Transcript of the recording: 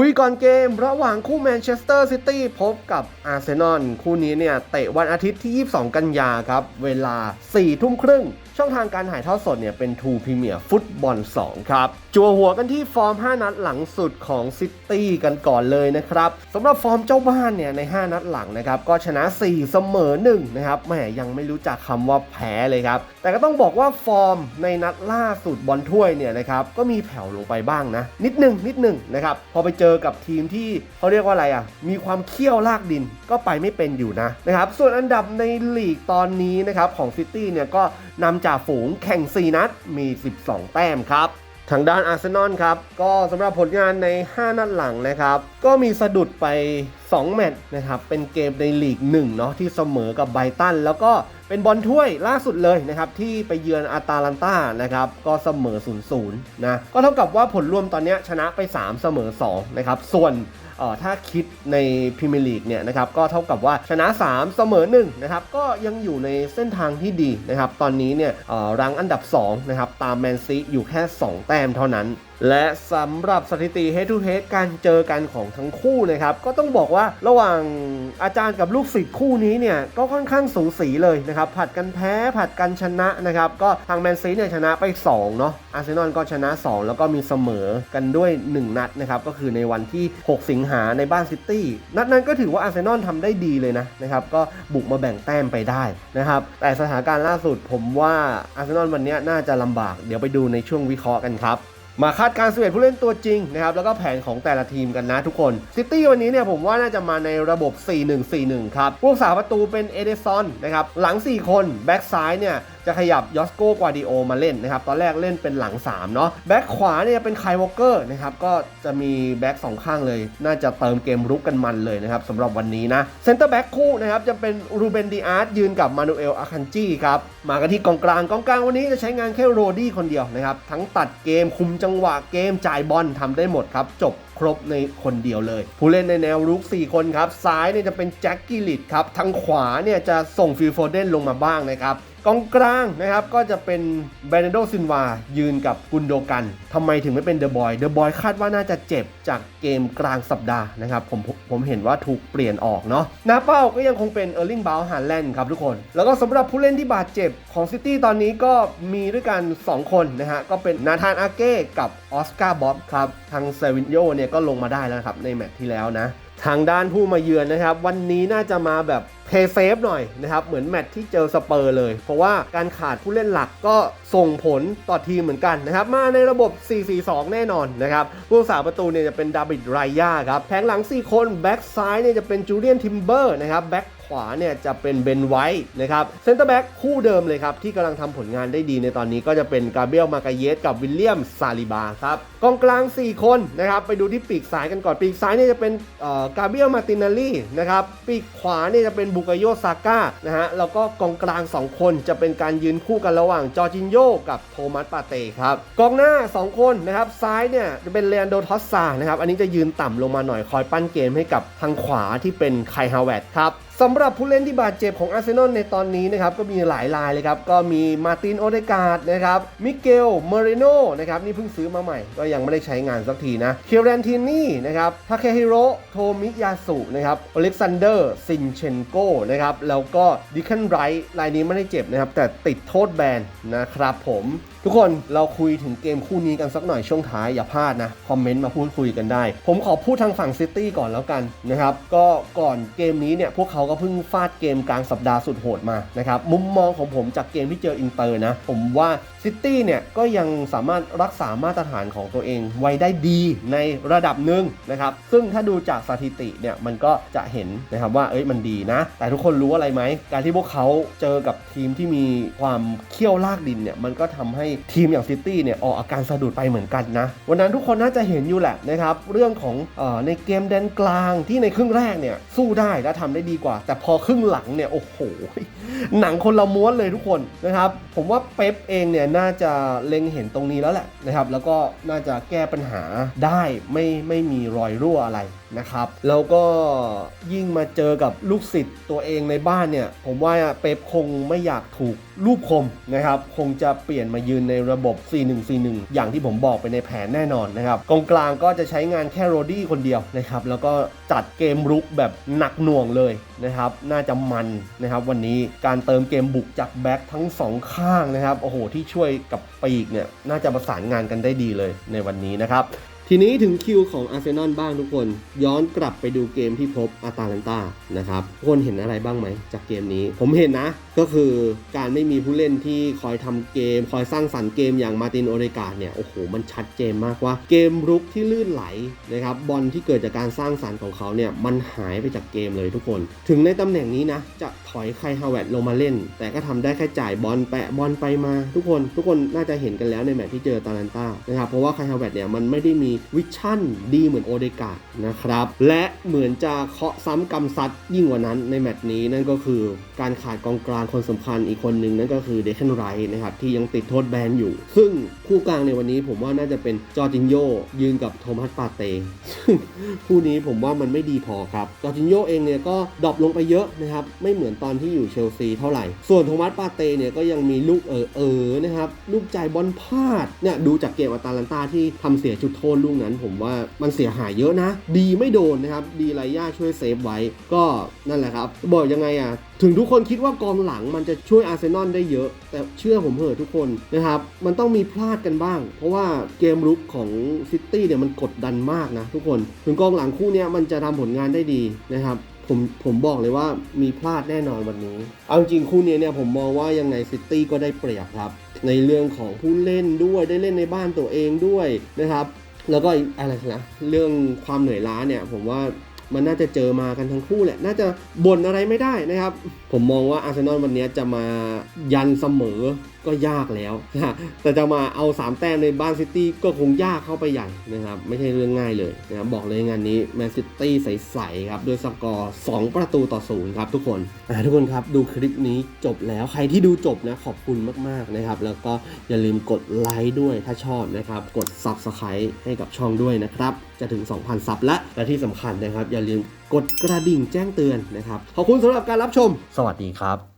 คุยก่อนเกมระหว่างคู่แมนเชสเตอร์ซิตี้พบกับอาร์เซนอลคู่นี้เนี่ย เตะวันอาทิตย์ที่ 22 กันยาครับ เวลา 4 ทุ่มครึ่ง ช่องทางการถ่ายทอดสดเนี่ย เป็น2 Premier ฟุตบอล 2 ครับ จัวหัวกันที่ฟอร์ม 5 นัดหลังสุดของซิตี้กันก่อนเลยนะครับสำหรับฟอร์มเจ้าบ้านเนี่ยใน 5 นัดหลังนะครับก็ชนะ 4 เสมอ 1 นะครับแหมยังไม่รู้จักคำว่าแพ้เลยครับ แต่ก็ต้องบอกว่าฟอร์มในนัดล่าสุดบอลถ้วยเนี่ยนะครับก็มีแผ่วลงไปบ้างนะ นิดหนึ่งนิดหนึ่งนะครับพอไปเจอกับทีมที่เขาเรียกว่าอะไรอะมีความเขี้ยวลากดินก็ไปไม่เป็นอยู่นะนะครับส่วนอันดับในลีกตอนนี้นะครับของซิตี้เนี่ยก็นำจ่าฝูงแข่ง 4 นัดมี 12 แต้มครับ ทางด้านอาร์เซนอลครับ ก็สำหรับผลงานใน 5 นัดหลังนะครับ ก็มีสะดุดไป 2 แมตช์นะครับเป็นเกมในลีก1เนาะที่เสมอกับไบตัน แล้วก็เป็นบอลถ้วยล่าสุดเลยนะครับที่ไปเยือนอาตาลันตานะครับก็เสมอ 0-0นะก็เท่ากับว่าผลรวมตอนนี้ชนะไป 3 เสมอ2นะครับส่วนเอ่อถ้าคิดในพรีเมียร์ลีกเนี่ยนะครับก็เท่ากับว่าชนะ 3 เสมอ1นะครับก็ยังอยู่ในเส้นทางที่ดีนะครับตอนนี้เนี่ยเอ่อรังอันดับ2นะครับตามแมนซีอยู่แค่ 2 แต้มเท่านั้น และสำหรับสถิติ head to head การเจอกันของทั้งคู่นะครับ ก็ต้องบอกว่าระหว่างอาจารย์กับลูกศิษย์คู่นี้เนี่ยก็ค่อนข้างสูสีเลยนะครับผัดกันแพ้ผัดกันชนะนะครับก็ทางแมนซีเนี่ยชนะไป2เนาะอาร์เซนอลก็ชนะ 2 แล้วก็มีเสมอกันด้วย 1 นัดนะครับก็คือในวันที่ 6 สิงหาในบ้านซิตี้นัดนั้นก็ถือว่าอาร์เซนอลทำได้ดีเลยนะนะครับก็บุกมาแบ่งแต้มไปได้นะครับแต่สถานการณ์ล่าสุดผมว่าอาร์เซนอลวันนี้น่าจะลำบาก เดี๋ยวไปดูในช่วงวิเคราะห์กันครับ มาคาดการณ์11ผู้เล่นตัวจริงนะครับแล้วก็แผนของแต่ละทีมกันนะทุกคนซิตี้วันนี้เนี่ยผมว่าน่าจะมาในระบบ 4-1-4-1 ครับผู้รักสาประตูเป็นเอเดซอนนะครับหลัง 4 คนแบ็กซ้ายเนี่ย จะขยับยอสโกกวาดิโอมาเล่นนะครับ ตอนแรกเล่นเป็นหลัง 3 เนาะแบ็กขวาเนี่ยเป็นไคลวอเกอร์นะครับ ก็จะมีแบ็กสองข้างเลย น่าจะเติมเกมรุกกันมันเลยนะครับสำหรับวันนี้นะเซนเตอร์แบ็กคู่นะครับ จะเป็นรูเบนดีอาร์ตยืนกับมานูเอลอาคันจีครับ มากันที่กองกลางกองกลางวันนี้จะใช้งานแค่โรดี้คนเดียวนะครับ ทั้งตัดเกมคุมจังหวะเกมจ่ายบอลทำได้หมดครับจบ ครบในคนเดียวเลย ผู้เล่นในแนวรุก 4 คนครับ ซ้ายเนี่ยจะเป็นแจ็คกิลิตครับ ทางขวาเนี่ยจะส่งฟิลโฟเดนลงมาบ้างนะครับกองกลางนะครับก็จะเป็นเบรนโดซินวายืนกับกุนโดกันทำไมถึงไม่เป็นเดอะบอยเดอะบอยคาดว่าน่าจะเจ็บจากเกมกลางสัปดาห์นะครับผมผมเห็นว่าถูกเปลี่ยนออกเนาะหน้าเป้าก็ยังคงเป็นเออร์ลิงบาลฮาแลนด์ครับทุกคน แล้วก็สำหรับผู้เล่นที่บาดเจ็บของซิตี้ตอนนี้ก็มีด้วยกัน 2 คนนะฮะก็เป็นนาธานอาเก้กับออสการ์บ๊อบครับทางเซวินโยเนี่ยก็ลงมาได้แล้วครับในแมตช์ที่แล้วนะ ทางด้านผู้มาเยือนนะครับ วันนี้น่าจะมาแบบเพย์เซฟหน่อยนะครับ เหมือนแมตช์ที่เจอสเปอร์เลย เพราะว่าการขาดผู้เล่นหลักก็ส่งผลต่อทีมเหมือนกันนะครับ มาในระบบ 4-4-2 แน่นอนนะครับผู้รักษาประตูเนี่ยจะเป็นดาวิดไรยาครับแผงหลัง 4 คนแบ็กซ้ายเนี่ยจะเป็นจูเลียนทิมเบอร์นะครับแบ็ก ขวาเนี่ยจะเป็นเบนไวท์นะครับเซนเตอร์แบ็กคู่เดิมเลยครับ ที่กำลังทำผลงานได้ดีในตอนนี้ก็จะเป็นกาเบรียลมากาเยสกับวิลเลียมซาลิบาครับกองกลาง 4 คนนะครับไปดูที่ปีกซ้ายกันก่อนปีกซ้ายเนี่ยจะเป็นกาเบรียลมาตินาลีนะครับปีกขวาเนี่ยจะเป็นบุกโยซาก้านะฮะแล้วก็กองกลาง 2 คนจะเป็นการยืนคู่กันระหว่างจอร์จินโยกับโทมัสปาเต้ครับกองหน้า 2 คนนะครับซ้ายเนี่ยจะเป็นเลนโดทอสซานะครับอันนี้จะยืนต่ำลงมาหน่อยคอยปั้นเกมให้กับทางขวาที่เป็นไคฮาวเวตครับ สำหรับผู้เล่นที่บาดเจ็บของอาร์เซนอลในตอนนี้นะครับก็มีหลายรายเลยครับก็มีมาตินโอเดกาดนะครับมิเกลเมเรโนนะครับนี่เพิ่งซื้อมาใหม่ ก็ยังไม่ได้ใช้งานสักทีนะเคียรันทินี่นะครับทาเคฮิโรโทมิยาสุนะครับอเล็กซานเดอร์ซินเชนโกนะครับแล้วก็ดิคันไรท์รายนี้ไม่ได้เจ็บนะครับแต่ติดโทษแบนนะครับผมทุกคนเราคุยถึงเกมคู่นี้กันสักหน่อยช่วงท้ายอย่าพลาดนะคอมเมนต์มาพูดคุยกันได้ ผมขอพูดทางฝั่งซิตี้ก่อนแล้วกันนะครับก็ก่อนเกมนี้เนี่ยพวกเขาก็เพิ่งฟาดเกมกลางสัปดาห์สุดโหดมานะครับมุมมองของผมจากเกมที่เจออินเตอร์นะ ผมว่าซิตี้เนี่ยก็ยังสามารถรักษามาตรฐานของตัวเองไว้ได้ดีในระดับหนึ่งนะครับซึ่งถ้าดูจากสถิติเนี่ยมันก็จะเห็นนะครับว่าเอ้ยมันดีนะ แต่ทุกคนรู้อะไรไหม การที่พวกเขาเจอกับทีมที่มีความเขี้ยวลากดินเนี่ยมันก็ทำให้ทีมอย่างซิตี้เนี่ยออกอาการสะดุดไปเหมือนกันนะ วันนั้นทุกคนน่าจะเห็นอยู่แหละนะครับเรื่องของเออในเกมแดนกลางที่ในครึ่งแรกเนี่ยสู้ได้และทำได้ดีกว่าแต่พอครึ่งหลังเนี่ยโอ้โหหนังคนละม้วนเลยทุกคนนะครับ ผมว่าเป๊ปเองเนี่ยน่าจะเล็งเห็นตรงนี้แล้วแหละนะครับ แล้วก็น่าจะแก้ปัญหาได้ไม่ไม่มีรอยรั่วอะไรนะครับแล้วก็ยิ่งมาเจอกับลูกศิษย์ตัวเองในบ้านเนี่ย ผมว่าเป๊ปคงไม่อยากถูกรูปคมนะครับ คงจะเปลี่ยนมายืนในระบบ 4141 อย่างที่ผมบอกไปในแผนแน่นอนนะครับกองกลางก็จะใช้งานแค่โรดี้คนเดียวนะครับ แล้วก็จัดเกมรุกแบบหนักหน่วงเลยนะครับ น่าจะมันนะครับ วันนี้การเติมเกมบุกจากแบ็คทั้งสองข้างนะครับโอ้โหที่ช่วยกับปีกเนี่ยน่าจะประสานงานกันได้ดีเลยในวันนี้นะครับ ทีนี้ถึงคิวของอาร์เซนอลบ้างทุกคน ย้อนกลับไปดูเกมที่พบอาตาลันตานะครับทุกคนเห็นอะไรบ้างไหมจากเกมนี้ ผมเห็นนะ ก็คือการไม่มีผู้เล่นที่คอยทำเกม คอยสร้างสรรค์เกมอย่างมาตินโอเดกาเนี่ยโอ้โหมันชัดเจนมากว่า เกมรุกที่ลื่นไหลนะครับบอลที่เกิดจากการสร้างสรรค์ของเขาเนี่ยมันหายไปจากเกมเลยทุกคน ถึงในตำแหน่งนี้นะจะถอยใครฮาวเวิร์ดลงมาเล่น แต่ก็ทำได้แค่จ่ายบอลแปะบอลไปมา ทุกคน ทุกคนน่าจะเห็นกันแล้วในแมตช์ที่เจอตาลันตานะครับเพราะว่าใครฮาวเวิร์ดเนี่ยมันไม่ได้มีวิชั่นดีเหมือนโอเดกานะครับ และเหมือนจะเคาะซ้ำกำซัดยิ่งกว่านั้นในแมตช์นี้นั่นก็คือการขาดกองกลางคนสำคัญอีกคนหนึ่งนั่นก็คือเดค a นไรท์นะครับที่ยังติดโทษแบนอยู่ ซึ่งคู่กลางในวันนี้ผมว่าน่าจะเป็นจอร์จินโยยืนกับโทมัสปาเต้ซึ่งคู่นี้ผมว่ามันไม่ดีพอครับจอร์จินโยเองเนี่ยก็ดรอปลงไปเยอะนะครับไม่เหมือนตอนที่อยู่เชลซีเท่าไหร่ ส่วนโทมัสปาเต้เนี่ยก็ยังมีลูกเออเออนะครับลูกใจบอลพลาดเนี่ยดูจากเกมอัตาลันตาที่ทำเสียจุดโทษลูกนั้นผมว่ามันเสียหายเยอะนะ ดีไม่โดนนะครับ ดีไรย่าช่วยเซฟไว้ ก็นั่นแหละครับ บอกยังไงอะ ถึงทุกคนคิดว่ากองหลังมันจะช่วยอาร์เซนอลได้เยอะ แต่เชื่อผมเถอะทุกคนนะครับ มันต้องมีพลาดกันบ้าง เพราะว่าเกมรุกของซิตี้เนี่ยมันกดดันมากนะทุกคน ถึงกองหลังคู่นี้มันจะทำผลงานได้ดีนะครับผมผมบอกเลยว่ามีพลาดแน่นอนวันนี้ เอาจริงคู่นี้เนี่ยผมมองว่ายังไงซิตี้ก็ได้เปรียบครับ ในเรื่องของผู้เล่นด้วยได้เล่นในบ้านตัวเองด้วยนะครับ แล้วก็อีกอะไรนะเรื่องความเหนื่อยล้าเนี่ย ผมว่า มันน่าจะเจอมากันทั้งคู่แหละ น่าจะบ่นอะไรไม่ได้นะครับ ผมมองว่าอาร์เซนอลวันนี้จะมายันเสมอก็ยากแล้ว แต่จะมาเอา 3 แต้มในบ้านซิตี้ก็คงยากเข้าไปใหญ่นะครับ ไม่ใช่เรื่องง่ายเลยนะบบอกเลยงานนี้แมนซิตี้ใสๆครับด้วยสกอร์ 2 ประตูต่อศูนย์ครับทุกคนทุกคนครับดูคลิปนี้จบแล้วใครที่ดูจบนะขอบคุณมากๆนะครับ แล้วก็อย่าลืมกดไลค์ด้วยถ้าชอบนะครับ กด Subscribe ให้กับช่องด้วยนะครับ จะถึง 2,000 ซับและและที่สำคัญนะครับอย่าลืมกดกระดิ่งแจ้งเตือนนะครับ ขอบคุณสำหรับการรับชม สวัสดีครับ